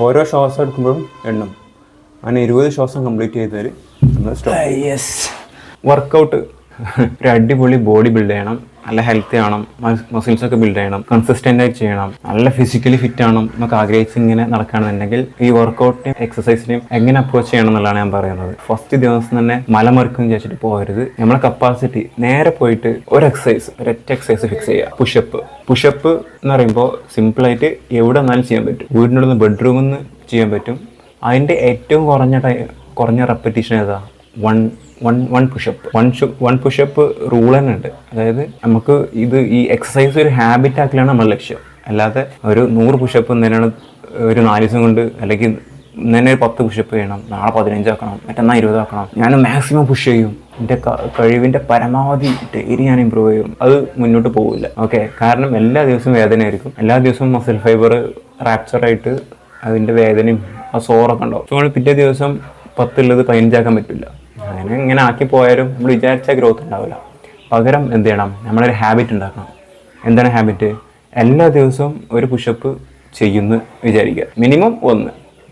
ഓരോ ശ്വാസം എടുക്കുമ്പോഴും എണ്ണം. അങ്ങനെ ഇരുപത് ശ്വാസം കംപ്ലീറ്റ് ചെയ്താൽ നമ്മൾ സ്റ്റോപ്പ് യെസ് വർക്കൗട്ട് ഒരു അടിപൊളി ബോഡി ബിൽഡ് ചെയ്യണം. നല്ല ഹെൽത്തി ആവണം മസിൽസ് ഒക്കെ ബിൽഡ് ചെയ്യണം കൺസിസ്റ്റന്റ് ആയിട്ട് ചെയ്യണം നല്ല ഫിസിക്കലി ഫിറ്റ് ആവണം എന്നൊക്കെ ആഗ്രഹിച്ച് ഇങ്ങനെ നടക്കുകയാണെന്നുണ്ടെങ്കിൽ ഈ വർക്കൗട്ടിനെയും എക്സസൈസിനെയും എങ്ങനെ അപ്രോച്ച് ചെയ്യണം എന്നുള്ളതാണ് ഞാൻ പറയുന്നത്. ഫസ്റ്റ് ദിവസം തന്നെ മലമറിക്കും വിചാരിച്ചിട്ട് പോകരുത്. നമ്മളെ കപ്പാസിറ്റി നേരെ പോയിട്ട് ഒരു എക്സസൈസ് ഒരൊറ്റ എക്സസൈസ് ഫിക്സ് ചെയ്യുക. പുഷപ്പ് പുഷപ്പ് എന്ന് പറയുമ്പോൾ സിമ്പിളായിട്ട് എവിടെ വന്നാലും ചെയ്യാൻ പറ്റും. വീടിനുള്ള ബെഡ്റൂമിൽ നിന്ന് ചെയ്യാൻ പറ്റും. അതിന്റെ ഏറ്റവും കുറഞ്ഞ ടൈം കുറഞ്ഞ റെപ്പറ്റീഷൻ ഏതാ? One one one pushup one one pushup rule തന്നെ ഉണ്ട്. അതായത് നമുക്ക് ഇത് ഈ എക്സസൈസ് ഒരു ഹാബിറ്റ് ആക്കലാണ് നമ്മുടെ ലക്ഷ്യം. അല്ലാതെ ഒരു നൂറ് പുഷപ്പ് എന്തിനാണ് ഒരു നാല് ദിവസം കൊണ്ട് അല്ലെങ്കിൽ ഇന്നെ ഒരു പത്ത് പുഷപ്പ് ചെയ്യണം നാളെ പതിനഞ്ചാക്കണം മറ്റന്നാൾ ഇരുപതാക്കണം ഞാൻ മാക്സിമം പുഷ് ചെയ്യും. എന്റെ കഴിവിന്റെ പരമാവധി ഡെയിലി ഞാൻ ഇമ്പ്രൂവ് ചെയ്യും. അത് മുന്നോട്ട് പോകില്ല ഓക്കെ കാരണം എല്ലാ ദിവസവും വേദനയായിരിക്കും എല്ലാ ദിവസവും മസിൽ ഫൈബർ റാപ്ചറായിട്ട് അതിന്റെ വേദനയും ആ സോറൊക്കെ ഉണ്ടാവും. സോ പിറ്റേ ദിവസം പത്തുള്ളത് പതിനഞ്ചാക്കാൻ പറ്റില്ല. അങ്ങനെ ഇങ്ങനെ ആക്കി പോയാലും നമ്മൾ വിചാരിച്ച ഗ്രോത്ത് ഉണ്ടാവില്ല. പകരം എന്ത് ചെയ്യണം? നമ്മളൊരു ഹാബിറ്റ് ഉണ്ടാക്കണം. എന്താണ് ഹാബിറ്റ് എല്ലാ ദിവസവും ഒരു പുഷപ്പ് ചെയ്യുന്നു വിചാരിക്കുക. മിനിമം ഒന്ന്.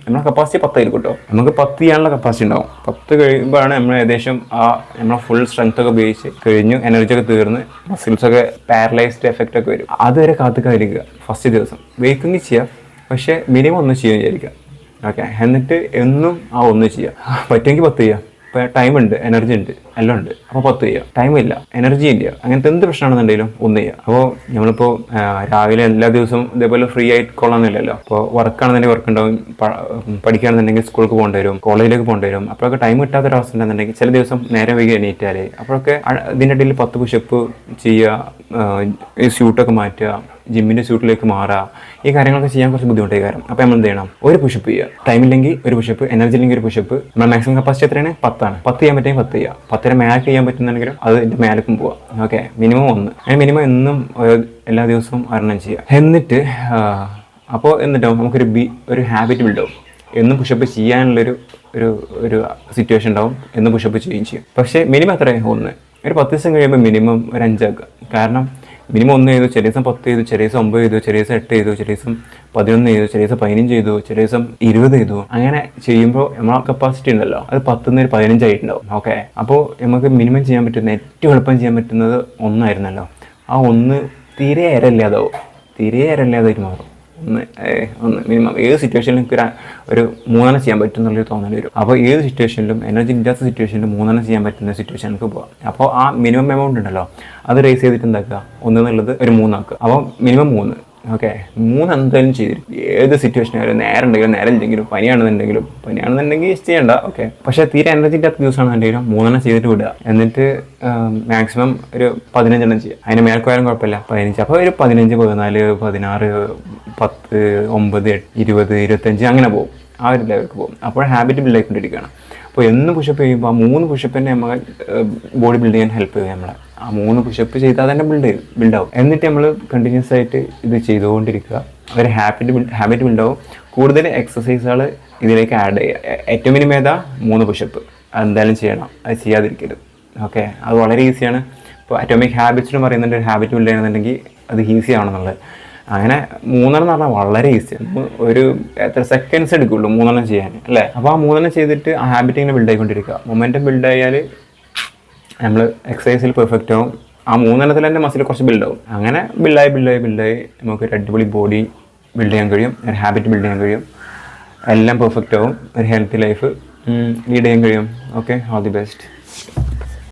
നമ്മുടെ കപ്പാസിറ്റി പത്തായിരിക്കും കേട്ടോ. നമുക്ക് പത്ത് ചെയ്യാനുള്ള കപ്പാസിറ്റി ഉണ്ടാവും. പത്ത് കഴിയുമ്പോഴാണ് നമ്മൾ ഏകദേശം ആ നമ്മളെ ഫുൾ സ്ട്രെങ്ത് ഒക്കെ ഉപയോഗിച്ച് കഴിഞ്ഞു എനർജി ഒക്കെ തീർന്ന് മസിൽസ് ഒക്കെ പാരലൈസ്ഡ് എഫക്റ്റ് ഒക്കെ വരും. അതുവരെ കാത്തുക്കാതിരിക്കുക ഫസ്റ്റ് ദിവസം. വെയ്ക്കിങ് ചെയ്യുക പക്ഷേ മിനിമം ഒന്ന് ചെയ്യാൻ വിചാരിക്കുക. ഓക്കെ എന്നിട്ട് എന്നും ആ ഒന്ന് ചെയ്യുക പറ്റുമെങ്കിൽ പത്ത് ചെയ്യുക ഇപ്പോൾ ടൈം ഉണ്ട് എനർജി ഉണ്ട് എല്ലാം ഉണ്ട്. അപ്പോൾ പത്ത് ചെയ്യുക ടൈം ഇല്ല എനർജി ഇല്ല. അങ്ങനത്തെ എന്ത് പ്രശ്നമാണെന്നുണ്ടെങ്കിലും ഒന്ന് ചെയ്യുക അപ്പോൾ നമ്മളിപ്പോൾ രാവിലെ എല്ലാ ദിവസവും ഇതേപോലെ ഫ്രീ ആയിട്ട് കൊള്ളാമെന്നില്ലല്ലോ അപ്പോൾ വർക്കാണെന്നുണ്ടെങ്കിൽ വർക്ക് ഉണ്ടാവും. പഠിക്കുകയാണെന്നുണ്ടെങ്കിൽ സ്കൂൾക്ക് പോകേണ്ടി വരും. കോളേജിലേക്ക് പോകേണ്ടി വരും. അപ്പോഴൊക്കെ ടൈം കിട്ടാത്ത ഒരു അവസ്ഥ ഉണ്ടെന്നുണ്ടെങ്കിൽ ചില ദിവസം നേരെ വൈകി എണീറ്റാൽ അപ്പോഴൊക്കെ ഇതിന്റെ ഇടയിൽ പത്ത് പുഷപ്പ് ചെയ്യുക സ്യൂട്ടൊക്കെ മാറ്റുക. ജിമ്മിന്റെ സ്യൂട്ടിലേക്ക് മാറുക ഈ കാര്യങ്ങളൊക്കെ ചെയ്യാൻ കുറച്ച് ബുദ്ധിമുട്ടായി കാര്യം. അപ്പോൾ നമ്മൾ എന്ത് ചെയ്യണം? ഒരു പുഷപ്പ് ചെയ്യുക ടൈം ഇല്ലെങ്കിൽ ഒരു പുഷപ്പ് എനർജി ഇല്ലെങ്കിൽ ഒരു പുഷപ്പ് നമ്മൾ മാക്സിമം കപ്പാസിറ്റി എത്രയാണ്? പത്താണ്. പത്ത് ചെയ്യാൻ പറ്റുമെങ്കിൽ പത്ത് ചെയ്യുക പത്തിന് മേലേക്ക് ചെയ്യാൻ പറ്റുന്നുണ്ടെങ്കിലും അത് എന്റെ മേലേക്കും പോവാം. ഓക്കെ മിനിമം ഒന്ന്. അങ്ങനെ മിനിമം എന്നും എല്ലാ ദിവസവും ഒരെണ്ണം ചെയ്യുക എന്നിട്ട് അപ്പോൾ എന്നിട്ടോ നമുക്കൊരു ബി ഒരു ഹാബിറ്റ് ബിൽഡ് ആവും. എന്നും പുഷപ്പ് ചെയ്യാനുള്ളൊരു ഒരു ഒരു സിറ്റുവേഷൻ ഉണ്ടാവും. എന്നും പുഷപ്പ് ചെയ്യുകയും ചെയ്യും. പക്ഷേ മിനിമം എത്ര ഒന്ന്. ഒരു പത്ത് ദിവസം കഴിയുമ്പോൾ മിനിമം ഒരു അഞ്ചാക്കുക കാരണം മിനിമം ഒന്ന് ചെയ്തു ചെറിയ ദിവസം പത്ത് ചെയ്തു ചെറിയ ദിവസം ഒമ്പത് ചെയ്തു ചെറിയ ദിവസം എട്ട് ചെയ്തു ചെറിയ ദിവസം പതിനൊന്ന് ചെയ്തു ചെറിയ ദിവസം പതിനഞ്ച് ചെയ്തു ചെറിയ ദിവസം ഇരുപത് ചെയ്തു. അങ്ങനെ ചെയ്യുമ്പോൾ നമ്മളെ കപ്പാസിറ്റി ഉണ്ടല്ലോ. അത് പത്തുനിന്ന് ഒരു പതിനഞ്ചായിട്ടുണ്ടാവും ഓക്കെ അപ്പോൾ നമുക്ക് മിനിമം ചെയ്യാൻ പറ്റുന്ന ഏറ്റവും എളുപ്പം ചെയ്യാൻ പറ്റുന്നത് ഒന്നായിരുന്നല്ലോ. ആ ഒന്ന് തീരെ ഇരല്ലാതാവും തീരെ ഇരല്ലാതായിട്ട് മാറും. ഒന്ന് ഒന്ന് മിനിമം ഏത് സിറ്റുവേഷനിലും എനിക്ക് ഒരു ഒരു മൂന്നെണ്ണം ചെയ്യാൻ പറ്റും എന്നുള്ളൊരു തോന്നൽ വരും. അപ്പോൾ ഏത് സിറ്റുവേഷനിലും എനർജി ഇല്ലാത്ത സിറ്റുവേഷനിലും മൂന്നെണ്ണം ചെയ്യാൻ പറ്റുന്ന സിറ്റുവേഷൻ എനിക്ക് പോകാം അപ്പോൾ ആ മിനിമം എമൗണ്ട് ഉണ്ടല്ലോ അത് റേസ് ചെയ്തിട്ട് എന്താക്കുക? ഒന്ന് എന്നുള്ളത് ഒരു മൂന്നാക്കുക അപ്പോൾ മിനിമം മൂന്ന്. ഓക്കെ മൂന്ന് എന്തായാലും ചെയ്തിരിക്കും. ഏത് സിറ്റുവേഷൻ ആയാലും നേരം ഉണ്ടെങ്കിലും നേരം ഇല്ലെങ്കിലും പനിയാണെന്നുണ്ടെങ്കിലും പനിയാണെന്നുണ്ടെങ്കിൽ ചെയ്യണ്ട. ഓക്കെ പക്ഷേ തീരെ എനർജി ഇല്ലാത്ത ദിവസമാണെന്നുണ്ടെങ്കിലും മൂന്നെണ്ണം ചെയ്തിട്ട് വിടുക. എന്നിട്ട് മാക്സിമം ഒരു പതിനഞ്ചെണ്ണം ചെയ്യുക അതിന് മേൽക്കോയാലും കുഴപ്പമില്ല. പതിനഞ്ച്. അപ്പോൾ ഒരു പതിനഞ്ച് പതിനാല് പതിനാറ് പത്ത് ഒമ്പത് ഇരുപത് ഇരുപത്തഞ്ച് അങ്ങനെ പോകും. ആ ഒരു ലെവലിലേക്ക് പോകും. അപ്പോൾ ഹാബിറ്റ് ബിൽഡ് ആയിക്കൊണ്ടിരിക്കുകയാണ്. അപ്പോൾ എന്ന് പുഷപ്പ് ചെയ്യുമ്പോൾ ആ മൂന്ന് പുഷപ്പ് തന്നെ നമ്മൾ ബോഡി ബിൽഡ് ചെയ്യാൻ ഹെൽപ്പ് ചെയ്യുക നമ്മളെ. ആ മൂന്ന് പുഷപ്പ് ചെയ്താൽ തന്നെ ബിൽഡ് ബിൽഡാവും എന്നിട്ട് നമ്മൾ കണ്ടിന്യൂസ് ആയിട്ട് ഇത് ചെയ്തുകൊണ്ടിരിക്കുക. ഒരു ഹാബിറ്റ് ബിൽഡ് ഹാബിറ്റ് ബിൽഡാവും കൂടുതൽ എക്സസൈസുകൾ ഇതിലേക്ക് ആഡ് ചെയ്യുക ഏറ്റവും മിനിമം ഏതാ? മൂന്ന് പുഷപ്പ് എന്തായാലും ചെയ്യണം. അത് ചെയ്യാതിരിക്കരുത്. ഓക്കെ അത് വളരെ ഈസിയാണ് ഇപ്പോൾ അറ്റോമിക് ഹാബിറ്റ്സ് എന്ന് പറയുന്നുണ്ട് ഒരു ഹാബിറ്റ് ബിൽഡ് ചെയ്യണമെന്നുണ്ടെങ്കിൽ അത് ഈസി ആണെന്നുള്ളത് അങ്ങനെ മൂന്നെണ്ണം പറഞ്ഞാൽ വളരെ ഈസിയാണ് ഒരു എത്ര സെക്കൻഡ്സ് എടുക്കുള്ളൂ മൂന്നെണ്ണം ചെയ്യാൻ. അല്ലേ? അപ്പോൾ ആ മൂന്നെണ്ണം ചെയ്തിട്ട് ആ ഹാബിറ്റ് ഇങ്ങനെ ബിൽഡ് ആയിക്കൊണ്ടിരിക്കുക. മൊമെന്റം ബിൽഡ് ആയാൽ നമ്മൾ എക്സസൈസിൽ പെർഫെക്റ്റ് ആവും. ആ മൂന്നെണ്ണത്തിൽ തന്നെ മസിൽ കുറച്ച് ബിൽഡ് ആവും. അങ്ങനെ ബിൽഡായി ബിൽഡായി ബിൽഡായി നമുക്ക് ഒരു അടിപൊളി ബോഡി ബിൽഡ് ചെയ്യാൻ കഴിയും ഒരു ഹാബിറ്റ് ബിൽഡ് ചെയ്യാൻ കഴിയും. എല്ലാം പെർഫെക്റ്റ് ആവും. ഒരു ഹെൽത്തി ലൈഫ് ലീഡ് ചെയ്യാൻ കഴിയും. Okay all the best